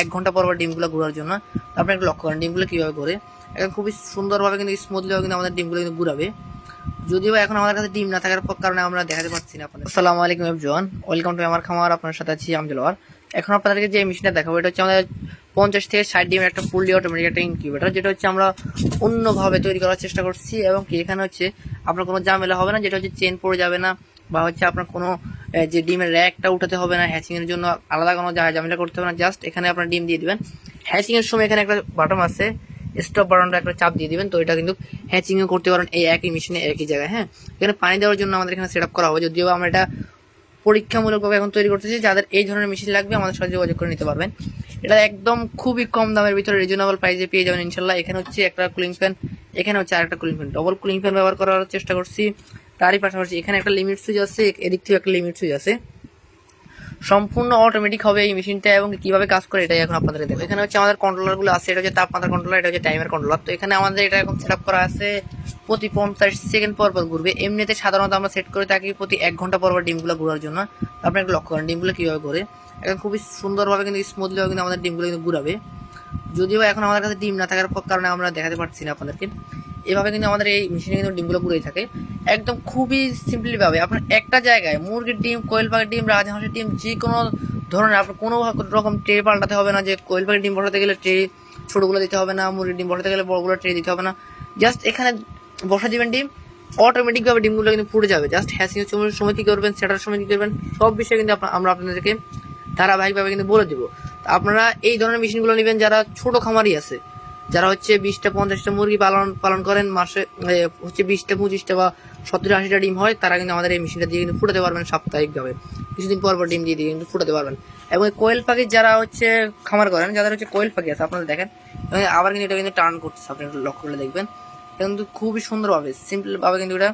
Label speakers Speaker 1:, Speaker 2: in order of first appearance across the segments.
Speaker 1: এক ঘণ্টা পর পর ডিমগুলো ঘোরার জন্য। আপনি একটু লক্ষ্য করেন, ডিমগুলো কীভাবে ঘোরে এখন খুবই সুন্দরভাবে কিন্তু স্মুথলি কিন্তু আমাদের ডিমগুলো কিন্তু ঘুরাবে যদিও এখন আমাদের কাছে ডিম না থাকার কারণে আমরা দেখাতে পারছি না আপনাদের। আসসালামু আলাইকুম এভরিওয়ান ওয়েলকাম টু আমার খামার, আপনার সাথে আছি আমজলওয়ার এখন আপনাদেরকে যে মেশিনটা দেখাবো, এটা হচ্ছে আমাদের পঞ্চাশ থেকে ষাট ডিমের একটা ফুললি অটোমেটিক একটা ইনকিউবেটার যেটা হচ্ছে আমরা অন্যভাবে তৈরি করার চেষ্টা করছি এবং কি এখানে হচ্ছে আপনার কোনো ঝামেলা হবে না, যেটা হচ্ছে চেন পড়ে যাবে না, বা হচ্ছে আপনার কোনো যে ডিমের র্যাকটা উঠাতে হবে না হ্যাচিং এর জন্য আলাদা কোনো ঝামেলা করতে হবে না জাস্ট এখানে আপনার ডিম দিয়ে দিবেন। হ্যাচিং এর সময় এখানে একটা বাটন আছে স্টপ বাটনটা একটা চাপ দিয়ে দিবেন, তো এটা কিন্তু হ্যাচিংও করতে পারেন, এই একই মেশিনে একই জায়গায় হ্যাঁ? এখানে পানি দেওয়ার জন্য আমাদের এখানে সেট করা হবে, যদিও আমরা এটা পরীক্ষামূলকভাবে এখন তৈরি করতেছি, যাদের এই ধরনের মেশিন লাগবে আমাদের সাথে যোগাযোগ করে নিতে পারবেন। এটা একদম খুবই কম দামের ভিতরে রিজনেবল প্রাইসে পেয়ে যাবেন ইনশাল্লাহ এখানে হচ্ছে একটা কুলিং ফ্যান এখানে হচ্ছে আরেকটা cooling fan double cooling fan ব্যবহার করার চেষ্টা করছি। তারই পাশাপাশি এখানে একটা লিমিট সুইচ আছে, এদিক থেকে একটা লিমিট সুইচ আছে। সম্পূর্ণ অটোমেটিক হবে এই মেশিনটা এবং কীভাবে কাজ করে এটাই এখন আপনাদের দেখো এখানে হচ্ছে আমাদের কন্ট্রোলারগুলো আছে, এটা হচ্ছে তাপমাত্রা কন্ট্রোলার এটা হচ্ছে টাইমার কন্ট্রোলার তো এখানে আমাদের এটা এখন সেট করা আছে প্রতি পঞ্চাশ সেকেন্ড পর পর ঘুরবে। এমনিতে সাধারণত আমরা সেট করে থাকি প্রতি এক ঘণ্টা পর পর ডিমগুলো ঘোরার জন্য। আপনি একটু লক্ষ্য করেন ডিমগুলো কীভাবে ঘুরে। এখন খুবই সুন্দরভাবে কিন্তু স্মুথলি কিন্তু আমাদের ডিমগুলো কিন্তু ঘুরাবে। যদিও এখন আমাদের কাছে ডিম না থাকার কারণে আমরা দেখাতে পারছি না আপনাদেরকে। এভাবে কিন্তু আমাদের এই মেশিনে কিন্তু ডিমগুলো ঘুরেই থাকে। একদম খুবই সিম্পলি ভাবে আপনার একটা জায়গায় মুরগির ডিম কোয়েল পাখির ডিম, রাজহাঁসের ডিম যে কোনো ধরনের আপনার কোনো রকম ট্রে পাল্টাতে হবে না যে কোয়েল পাখির ডিম বসাতে গেলে ট্রে ছোটোগুলো দিতে হবে না, মুরগির ডিম বসাতে গেলে বড়গুলো ট্রে দিতে হবে না। জাস্ট এখানে বসা দিবেন ডিম অটোমেটিকভাবে ডিমগুলো কিন্তু ফুটে যাবে। জাস্ট হ্যাসিং সময় কী করবেন, সেটার সময় কী করবেন, সব বিষয়ে কিন্তু আমরা আপনাদেরকে ধারাবাহিকভাবে কিন্তু বলে দেবো। আপনারা এই ধরনের মেশিনগুলো নেবেন যারা ছোট খামারই আছে। যারা হচ্ছে বিশটা, পঞ্চাশটা মুরগি পালন পালন করেন মাসে হচ্ছে বিশটা, পঁচিশটা বা সত্তর, আশিটা ডিম হয়, তারা কিন্তু আমাদের এই মেশিনটা দিয়ে কিন্তু ফুটাতে পারবেন সাপ্তাহিকভাবে। কিছুদিন পর পর ডিম দিয়ে দিয়ে কিন্তু ফুটাতে পারবেন। এবং কোয়েল পাখি যারা হচ্ছে খামার করেন, যাদের হচ্ছে কোয়েল পাখি আছে, আপনারা দেখেন আবার কিন্তু এটা কিন্তু টার্ন করতেছে, আপনি একটু লক্ষ্য করে দেখবেন। এটা কিন্তু খুবই সুন্দরভাবে সিম্পলভাবে কিন্তু এটা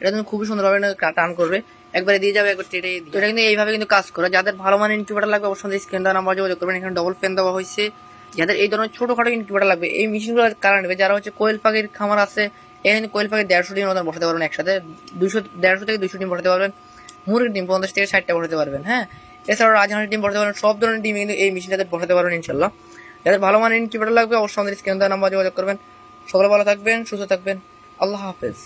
Speaker 1: এটা কিন্তু খুবই সুন্দরভাবে টার্ন করবে। একবারে দিয়ে যাবে, একবার টেটে দিয়ে। এটা কিন্তু এইভাবে কিন্তু কাজ করে। যাদের ভালো মানের ইনকিউবেটার লাগবে, অবশ্যই স্ক্রিন দেওয়া নাম্বার যোগাযোগ করবেন। এখানে ডবল ফ্যান দেওয়া হয়েছে। যাদের এই ধরনের ছোটোখাটো ইনকিউবেটার লাগবে, এই মেশিনগুলো কারণ নেবে যারা হচ্ছে কোয়েল পাখির খামার আছে, এখানে কোয়েল পাখি দেড়শো ডিম মতন বসাতে পারবেন একসাথে। দুশো দেড়শো থেকে দুশো ডিম বসাতে পারবেন। মুরগির ডিম পঞ্চাশ থেকে ষাটটা বসাতে পারবেন হ্যাঁ? এছাড়াও রাজহাঁসের ডিম বসাতে পারবেন। সব ধরনের ডিম কিন্তু এই মেশিনটাতে বসাতে পারবেন ইনশাল্লাহ যাদের ভালো মানের ইনকিউবেটার লাগবে, অবশ্যই আমাদের স্ক্রিন দেওয়া নাম্বার যোগাযোগ করবেন। সকলে ভালো থাকবেন, সুস্থ থাকবেন। আল্লাহ হাফেজ।